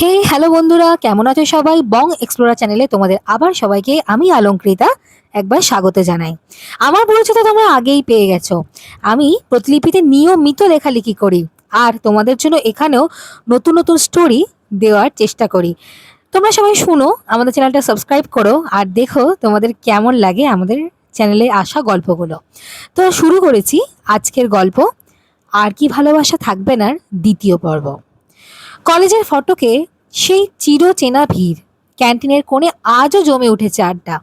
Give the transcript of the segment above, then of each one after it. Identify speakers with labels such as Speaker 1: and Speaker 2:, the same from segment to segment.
Speaker 1: হে hello বন্ধুরা, কেমন আছো সবাই? বং এক্সপ্লোরার চ্যানেলে তোমাদের আবার সবাইকে আমি অলঙ্কৃতা একবার স্বাগত জানাই। আমার পরিচয় তো তোমরা আগেই পেয়ে গেছো। আমি প্রতিলিপিতে নিয়মিত লেখালেখি করি আর তোমাদের জন্য এখানেও নতুন নতুন স্টোরি দেওয়ার চেষ্টা করি। তোমরা সবাই শুনো, আমাদের চ্যানেলটা সাবস্ক্রাইব করো আর দেখো তোমাদের কেমন লাগে আমাদের চ্যানেলে আসা গল্পগুলো। তো শুরু করেছি আজকের গল্প, আর কি ভালোবাসা থাকবে না, দ্বিতীয় পর্ব। কলেজের ফটকে সেই চিরচেনা ভিড়। ক্যান্টিনের কোণে আজও জমে উঠেছে আড্ডা।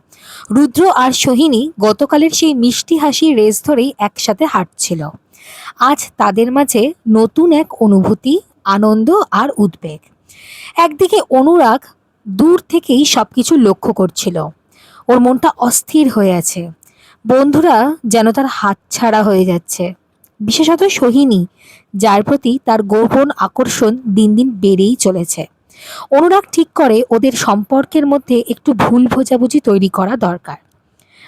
Speaker 1: রুদ্র আর সোহিনী গতকালের সেই মিষ্টি হাসি রেস ধরেই একসাথে হাঁটছিল। আজ তাদের মাঝে নতুন এক অনুভূতি, আনন্দ আর উদ্বেগ। একদিকে অনুরাগ দূর থেকেই সব কিছু লক্ষ্য করছিল। ওর মনটা অস্থির হয়ে আছে। বন্ধুরা যেন তার হাতছাড়া হয়ে যাচ্ছে। বিশেষত সোহিনী, যার প্রতি তার গোপন আকর্ষণ দিন দিন বেড়েই চলেছে। অনুরাগ ঠিক করে ওদের সম্পর্কের মধ্যে একটু ভুল বোঝাবুঝি তৈরি করা দরকার।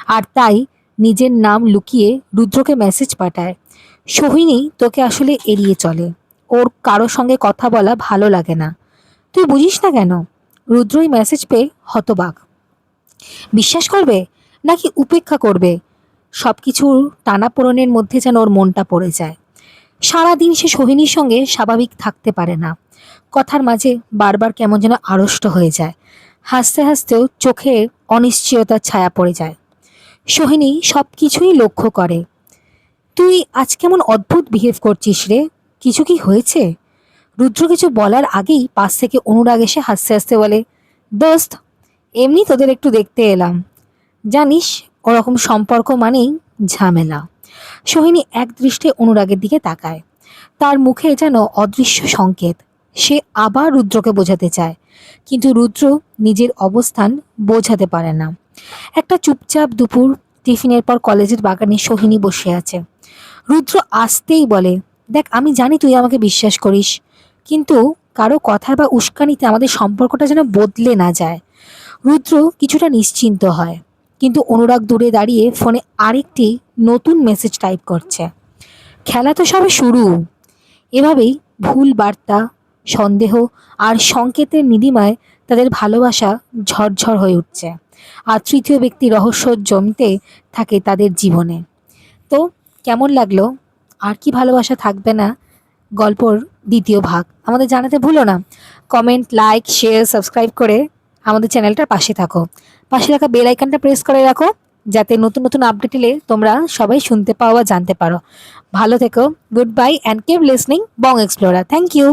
Speaker 1: আর তাই নিজের নাম লুকিয়ে রুদ্রকে মেসেজ পাঠায়, সোহিনী, তোকে আসলে এড়িয়ে চলে। ওর কারও সঙ্গে কথা বলা ভালো লাগে না। তুই বুঝিস না কেন? রুদ্রই মেসেজ পেয়ে হতবাক। বিশ্বাস করবে? নাকি উপেক্ষা করবে? সব কিছুর টানাপোড়েনের মধ্যে যেন ওর মনটা পড়ে যায়। সারাদিন সে সোহিনীর সঙ্গে স্বাভাবিক থাকতে পারে না। কথার মাঝে বারবার কেমন যেন আড়ষ্ট হয়ে যায়। হাসতে হাসতেও চোখে অনিশ্চয়তার ছায়া পড়ে যায়। সোহিনী সব কিছুই লক্ষ্য করে। তুই আজ কেমন অদ্ভুত বিহেভ করছিস রে? কিছু কি হয়েছে? রুদ্র কিছু বলার আগেই পাশ থেকে অনুরাগ এসে হাসতে হাসতে বলে, দোস্ত, এমনি তোদের একটু দেখতে এলাম। জানিস ওরকম সম্পর্ক মানেই ঝামেলা। সোহিনী এক দৃষ্টে অনুরাগের দিকে তাকায়। তার মুখে যেন অদৃশ্য সংকেত। সে আবার রুদ্রকে বোঝাতে চায়, কিন্তু রুদ্র নিজের অবস্থান বোঝাতে পারে না। একটা চুপচাপ দুপুর টিফিনের পর কলেজের বাগানে সোহিনী বসে আছে। রুদ্র আসতেই বলে, দেখ, আমি জানি তুই আমাকে বিশ্বাস করিস, কিন্তু কারও কথার বা উস্কানিতে আমাদের সম্পর্কটা যেন বদলে না যায়। রুদ্র কিছুটা নিশ্চিন্ত হয়। কিন্তু অনুরাগ দূরে দাঁড়িয়ে ফোনে আরেকটি নতুন মেসেজ টাইপ করছে। খেলা তো সবে শুরু। এভাবেই ভুল বার্তা, সন্দেহ আর সংকেতের নিদিমায় তাদের ভালোবাসা ঝরঝর হয়ে উঠছে। আর তৃতীয় ব্যক্তি রহস্য জমতে থাকে তাদের জীবনে। তো কেমন লাগল? আর কি ভালোবাসা থাকবে না? গল্পর দ্বিতীয় ভাগ। আমাদের জানাতে ভুলো না। কমেন্ট লাইক শেয়ার সাবস্ক্রাইব করে আমাদের চ্যানেলটার পাশে থাকো। পাশে থাকা বেল আইকনটা প্রেস করে রাখো, যাতে নতুন নতুন আপডেট এলে তোমরা সবাই শুনতে পাও বা জানতে পারো। ভালো থেকো good bye and keep listening Bong explorer thank you